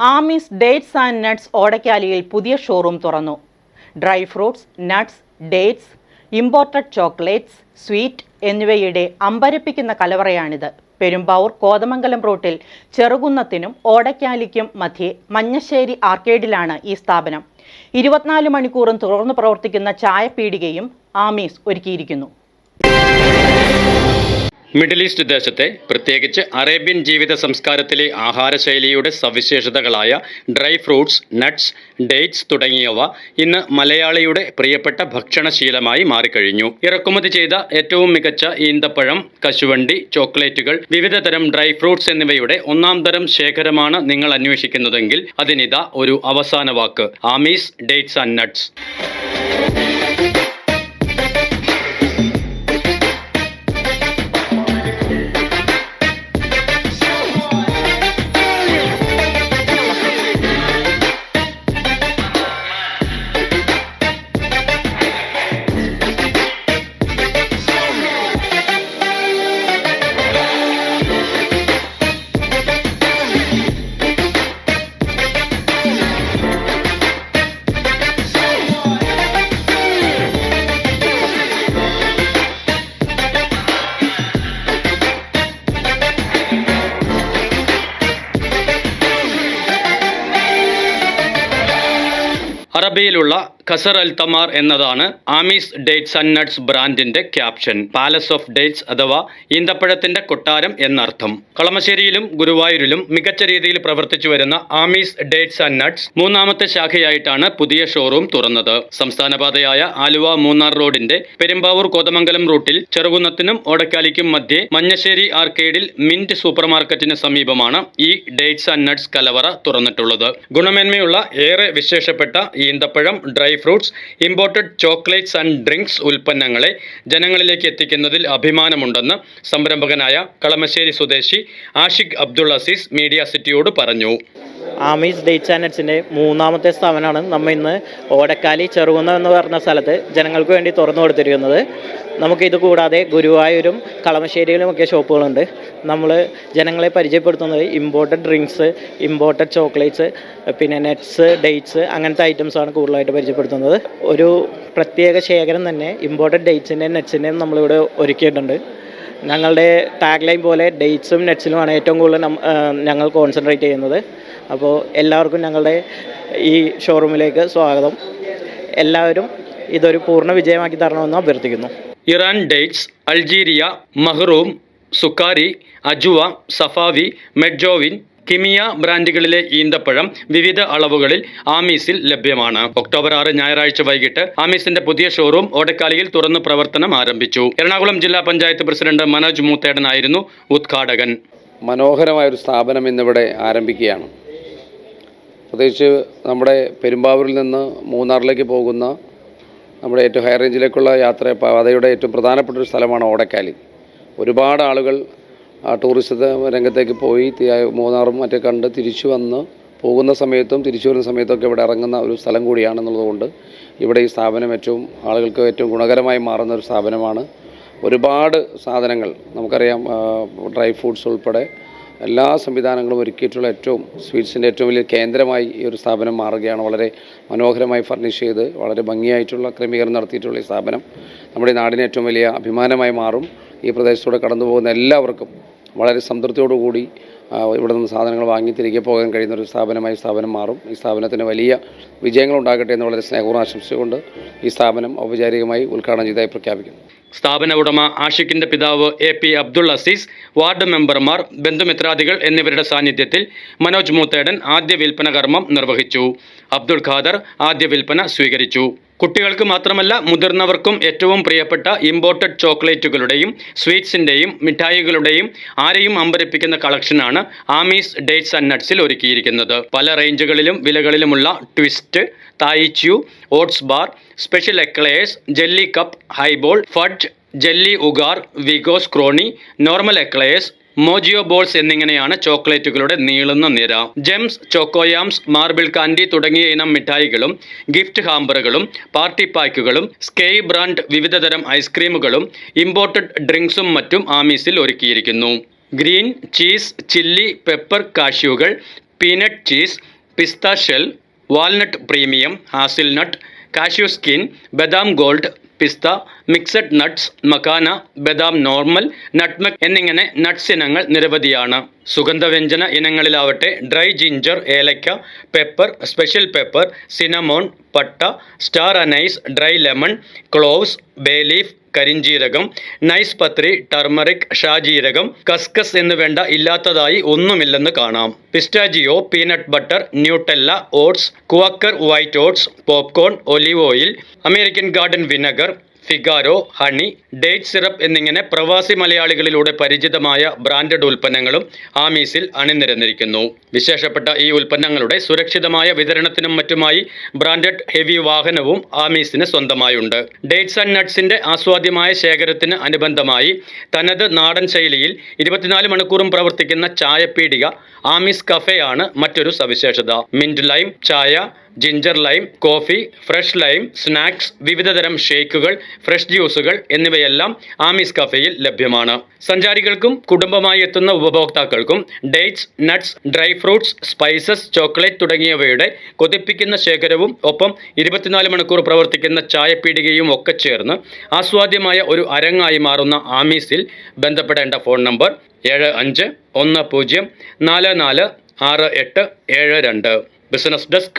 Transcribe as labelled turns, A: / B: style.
A: Ami's dates and nuts ഓടക്കാലിയിൽ പുതിയ showroom തുറന്നു. Dry fruits nuts dates imported chocolates sweet എന്നിവയുടെ അമ്പരപ്പിക്കുന്ന കലവറയാണിത്. പെരുമ്പാവൂർ കോതമംഗലം റൂട്ടിൽ ചെറുകുന്നത്തിനും ഓടക്കാലിക്കും മധ്യേ മഞ്ഞശ്ശേരി ആർക്കേഡിലാണ് ഈ സ്ഥാപനം. ഇരുപത്തിനാല് മണിക്കൂറും തുറന്നു പ്രവർത്തിക്കുന്ന ചായപ്പീടികയും ആമീസ് ഒരുക്കിയിരിക്കുന്നു.
B: മിഡിൽ ഈസ്റ്റ് ദേശത്തെ പ്രത്യേകിച്ച് അറേബ്യൻ ജീവിത സംസ്കാരത്തിലെ ആഹാരശൈലിയുടെ സവിശേഷതകളായ ഡ്രൈ ഫ്രൂട്ട്സ് നട്ട്സ് ഡേറ്റ്സ് തുടങ്ങിയവ ഇന്ന് മലയാളിയുടെ പ്രിയപ്പെട്ട ഭക്ഷണശീലമായി മാറിക്കഴിഞ്ഞു. ഇറക്കുമതി ചെയ്ത ഏറ്റവും മികച്ച ഈന്തപ്പഴം കശുവണ്ടി ചോക്ലേറ്റുകൾ വിവിധ തരം ഡ്രൈ ഫ്രൂട്ട്സ് എന്നിവയുടെ ഒന്നാം തരം ശേഖരമാണ് നിങ്ങൾ അന്വേഷിക്കുന്നതെങ്കിൽ അതിനിതാ ഒരു അവസാന വാക്ക് ആമീസ് ഡേറ്റ്സ് ആൻഡ് നട്ട്സ്. അറബിയിലുള്ള ഖസർ അൽ തമാർ എന്നതാണ് ആമീസ് ഡേറ്റ്സ് ആൻഡ് നട്ട്സ് ബ്രാൻഡിന്റെ ക്യാപ്ഷൻ. പാലസ് ഓഫ് ഡേറ്റ്സ് അഥവാ ഈന്തപ്പഴത്തിന്റെ കൊട്ടാരം എന്നർത്ഥം. കളമശ്ശേരിയിലും ഗുരുവായൂരിലും മികച്ച രീതിയിൽ പ്രവർത്തിച്ചു വരുന്ന ആമീസ് ഡേറ്റ്സ് ആൻഡ് നട്ട്സ് മൂന്നാമത്തെ ശാഖയായിട്ടാണ് പുതിയ ഷോറൂം തുറന്നത്. സംസ്ഥാനപാതയായ ആലുവ മൂന്നാർ റോഡിന്റെ പെരുമ്പാവൂർ കോതമംഗലം റൂട്ടിൽ ചെറുകുന്നത്തിനും ഓടക്കാലിക്കും മധ്യേ മഞ്ഞശ്ശേരി ആർക്കേഡിൽ മിന്റ് സൂപ്പർ മാർക്കറ്റിന് സമീപമാണ് ഈ ഡേറ്റ്സ് ആൻഡ് നട്ട്സ് കലവറ തുറന്നിട്ടുള്ളത്. ഗുണമേന്മയുള്ള ഏറെ വിശേഷപ്പെട്ട ഈന്തപ്പഴം dry fruits imported chocolates and drinks ഉൽപ്പന്നങ്ങളെ ജനങ്ങളിലേക്ക് എത്തിക്കുന്നതിൽ അഭിമാനമുണ്ടെന്ന് സംരംഭകനായ കളമശ്ശേരി സ്വദേശി ആഷിഖ് അബ്ദുൾ അസീസ് മീഡിയ സിറ്റിയോട് പറഞ്ഞു.
C: ആമീസ് ഡേറ്റ്സ് ആൻഡ് നട്ട്സിന്റെ മൂന്നാമത്തെ സ്ഥാപനമാണ് നമ്മൾ ഇന്ന് ഓടക്കാലി ചെറുകുന്ന എന്ന് പറഞ്ഞ സ്ഥലത്ത് ജനങ്ങൾക്ക് വേണ്ടി തുറന്നു കൊടുത്തിരിക്കുന്നത്. നമുക്കിത് കൂടാതെ ഗുരുവായൂരും കളമശ്ശേരിയിലും ഒക്കെ ഷോപ്പുകളുണ്ട്. നമ്മൾ ജനങ്ങളെ പരിചയപ്പെടുത്തുന്നത് ഇമ്പോർട്ടഡ് ഡ്രിങ്ക്സ് ഇമ്പോർട്ടഡ് ചോക്ലേറ്റ്സ് പിന്നെ നെറ്റ്സ് ഡേറ്റ്സ് അങ്ങനത്തെ ഐറ്റംസാണ് കൂടുതലായിട്ട് പരിചയപ്പെടുത്തുന്നത്. ഒരു പ്രത്യേക ശേഖരം തന്നെ ഇമ്പോർട്ടഡ് ഡേറ്റ്സിന്റെയും നെറ്റ്സിന്റെയും നമ്മളിവിടെ ഒരുക്കിയിട്ടുണ്ട്. ഞങ്ങളുടെ ടാഗ് ലൈൻ പോലെ ഡേറ്റ്സും നെറ്റ്സിലുമാണ് ഏറ്റവും കൂടുതൽ ഞങ്ങൾ കോൺസെൻട്രേറ്റ് ചെയ്യുന്നത്. അപ്പോൾ എല്ലാവർക്കും ഞങ്ങളുടെ ഈ ഷോറൂമിലേക്ക് സ്വാഗതം. എല്ലാവരും ഇതൊരു പൂർണ വിജയമാക്കി തരണമെന്ന് അഭ്യർത്ഥിക്കുന്നു.
B: Iran dates Algeria Mahroom Sukkari Ajwa Safawi Medjool Kimia ബ്രാൻഡുകളിലെ ഈന്തപ്പഴം വിവിധ അളവുകളിൽ ആമീസിൽ ലഭ്യമാണ്. ഒക്ടോബർ ആറ് ഞായറാഴ്ച വൈകിട്ട് ആമീസിന്റെ പുതിയ ഷോറൂം ഓടക്കാലിയിൽ തുറന്ന് പ്രവർത്തനം ആരംഭിച്ചു. എറണാകുളം ജില്ലാ പഞ്ചായത്ത് പ്രസിഡന്റ് മനോജ് മൂത്തേടനായിരുന്നു ഉദ്ഘാടകൻ.
D: മനോഹരമായ ഒരു സ്ഥാപനം ഇന്നിവിടെ ആരംഭിക്കുകയാണ്. പ്രത്യേകിച്ച് നമ്മുടെ പെരുമ്പാവൂരിൽ നിന്ന് മൂന്നാറിലേക്ക് പോകുന്ന നമ്മുടെ ഏറ്റവും ഹൈ റേഞ്ചിലേക്കുള്ള യാത്ര പാതയുടെ ഏറ്റവും പ്രധാനപ്പെട്ട ഒരു സ്ഥലമാണ് ഓടക്കാലി. ഒരുപാട് ആളുകൾ ടൂറിസ്റ്റ് രംഗത്തേക്ക് പോയി മൂന്നാറും മറ്റേ കണ്ട് തിരിച്ചു വന്ന് പോകുന്ന സമയത്തും തിരിച്ചു വരുന്ന സമയത്തൊക്കെ ഇവിടെ ഇറങ്ങുന്ന ഒരു സ്ഥലം കൂടിയാണെന്നുള്ളതുകൊണ്ട് ഇവിടെ ഈ സ്ഥാപനം ഏറ്റവും ആളുകൾക്ക് ഏറ്റവും ഗുണകരമായി മാറുന്ന ഒരു സ്ഥാപനമാണ്. ഒരുപാട് സാധനങ്ങൾ നമുക്കറിയാം ഡ്രൈ ഫ്രൂട്ട്സ് ഉൾപ്പെടെ എല്ലാ സംവിധാനങ്ങളും ഒരുക്കിയിട്ടുള്ള ഏറ്റവും സ്വീറ്റ്സിന്റെ ഏറ്റവും വലിയ കേന്ദ്രമായി ഈ ഒരു സ്ഥാപനം മാറുകയാണ്. വളരെ മനോഹരമായി ഫർണിഷ് ചെയ്ത് വളരെ ഭംഗിയായിട്ടുള്ള ക്രമീകരണം നടത്തിയിട്ടുള്ള ഈ സ്ഥാപനം നമ്മുടെ നാടിന് ഏറ്റവും വലിയ അഭിമാനമായി മാറും. ഈ പ്രദേശത്തൂടെ കടന്നു പോകുന്ന എല്ലാവർക്കും വളരെ സംതൃപ്തിയോടുകൂടി ഇവിടെ നിന്ന് സാധനങ്ങൾ വാങ്ങി തിരികെ പോകാൻ കഴിയുന്ന ഒരു സ്ഥാപനമായി സ്ഥാപനം മാറും. ഈ സ്ഥാപനത്തിന് വലിയ വിജയങ്ങൾ ഉണ്ടാകട്ടെ എന്ന് വളരെ സ്നേഹപൂർവം ആശംസിച്ചുകൊണ്ട് ഈ സ്ഥാപനം ഔപചാരികമായി ഉദ്ഘാടനം ചെയ്തതായി പ്രഖ്യാപിക്കുന്നു.
B: സ്ഥാപന ഉടമ ആഷിഖിന്റെ പിതാവ് A P Abdul Aziz ward മെമ്പർമാർ ബന്ധുമിത്രാദികൾ എന്നിവരുടെ സാന്നിധ്യത്തിൽ മനോജ് മൂത്തേടൻ ആദ്യ വിൽപ്പന കർമ്മം നിർവഹിച്ചു. അബ്ദുൾ ഖാദർ ആദ്യ വിൽപ്പന സ്വീകരിച്ചു. കുട്ടികൾക്ക് മാത്രമല്ല മുതിർന്നവർക്കും ഏറ്റവും പ്രിയപ്പെട്ട ഇമ്പോർട്ടഡ് ചോക്ലേറ്റുകളുടെയും സ്വീറ്റ്സിന്റെയും മിഠായികളുടെയും ആരെയും അമ്പരപ്പിക്കുന്ന കളക്ഷനാണ് ആമീസ് ഡേറ്റ്സ് ആൻഡ് നട്ട്സിൽ ഒരുക്കിയിരിക്കുന്നത്. പല റേഞ്ചുകളിലും വിലകളിലുമുള്ള twist തായിച്യു oats bar special eclairs jelly cup highball fudge jelly ഉഗാർ വിഗോസ് ക്രോണി നോർമൽ എക്ലേഴ്സ് മോജിയോ ബോൾസ് എന്നിങ്ങനെയാണ് ചോക്ലേറ്റുകളുടെ നീളുന്ന നിര. ജെംസ് ചോക്കോയാംസ് മാർബിൾ കാൻഡി തുടങ്ങിയ ഇനം മിഠായികളും ഗിഫ്റ്റ് ഹാമ്പറുകളും പാർട്ടി പാക്കുകളും സ്കൈ ബ്രാൻഡ് വിവിധതരം ഐസ്ക്രീമുകളും ഇമ്പോർട്ടഡ് ഡ്രിങ്ക്സും മറ്റും ആമീസിൽ ഒരുക്കിയിരിക്കുന്നു. Green cheese chilli pepper കാഷ്യൂകൾ peanut cheese pista shell walnut premium hazelnut cashew skin ബദാം gold pista mixed nuts makhana ബദാം നോർമൽ നട്ട്മക് എന്നിങ്ങനെ നട്ട്സ് ഇനങ്ങൾ നിരവധിയാണ്. സുഗന്ധവ്യഞ്ജന ഇനങ്ങളിലാവട്ടെ ഡ്രൈ ജിഞ്ചർ ഏലക്ക പെപ്പർ സ്പെഷ്യൽ പെപ്പർ സിനമോൺ പട്ട star anise dry lemon cloves bay leaf കരിഞ്ജീരകം നൈസ് പത്രി ടർമറിക് ഷാജീരകം കസ്കസ് എന്ന് വേണ്ട ഇല്ലാത്തതായി ഒന്നുമില്ലെന്ന് കാണാം. Pistachio peanut butter Nutella oats Quaker white oats popcorn olive oil American garden vinegar Figaro honey date syrup എന്നിങ്ങനെ പ്രവാസി മലയാളികളിലൂടെ പരിചിതമായ ബ്രാൻഡഡ് ഉൽപ്പന്നങ്ങളും ആമീസിൽ അണിനിരന്നിരിക്കുന്നു. വിശേഷപ്പെട്ട ഈ ഉൽപ്പന്നങ്ങളുടെ സുരക്ഷിതമായ വിതരണത്തിനും മറ്റുമായി ബ്രാൻഡഡ് ഹെവി വാഹനവും ആമീസിന് സ്വന്തമായുണ്ട്. ഡേറ്റ്സ് ആൻഡ് നട്ട്സിന്റെ ആസ്വാദ്യമായ ശേഖരത്തിന് അനുബന്ധമായി തനത് നാടൻ ശൈലിയിൽ ഇരുപത്തിനാല് മണിക്കൂറും പ്രവർത്തിക്കുന്ന ചായപ്പീടിക ആമീസ് കഫേ ആണ് മറ്റൊരു സവിശേഷത. മിന്റ് ലൈം ചായ ginger lime coffee fresh lime snacks വിവിധതരം ഷേക്കുകൾ ഫ്രഷ് ജ്യൂസുകൾ എന്നിവയെല്ലാം ആമീസ് കഫേയിൽ ലഭ്യമാണ്. സഞ്ചാരികൾക്കും കുടുംബമായി എത്തുന്ന ഉപഭോക്താക്കൾക്കും dates nuts dry fruits spices chocolate തുടങ്ങിയവയുടെ കൊതിപ്പിക്കുന്ന ശേഖരവും ഒപ്പം ഇരുപത്തിനാല് മണിക്കൂർ പ്രവർത്തിക്കുന്ന ചായപ്പീടികയും ഒക്കെ ചേർന്ന് ആസ്വാദ്യമായ ഒരു അരങ്ങായി മാറുന്ന ആമീസിൽ ബന്ധപ്പെടേണ്ട ഫോൺ നമ്പർ ഏഴ് അഞ്ച് ഒന്ന് പൂജ്യം നാല് നാല് ആറ് എട്ട് ഏഴ് രണ്ട്. Business desk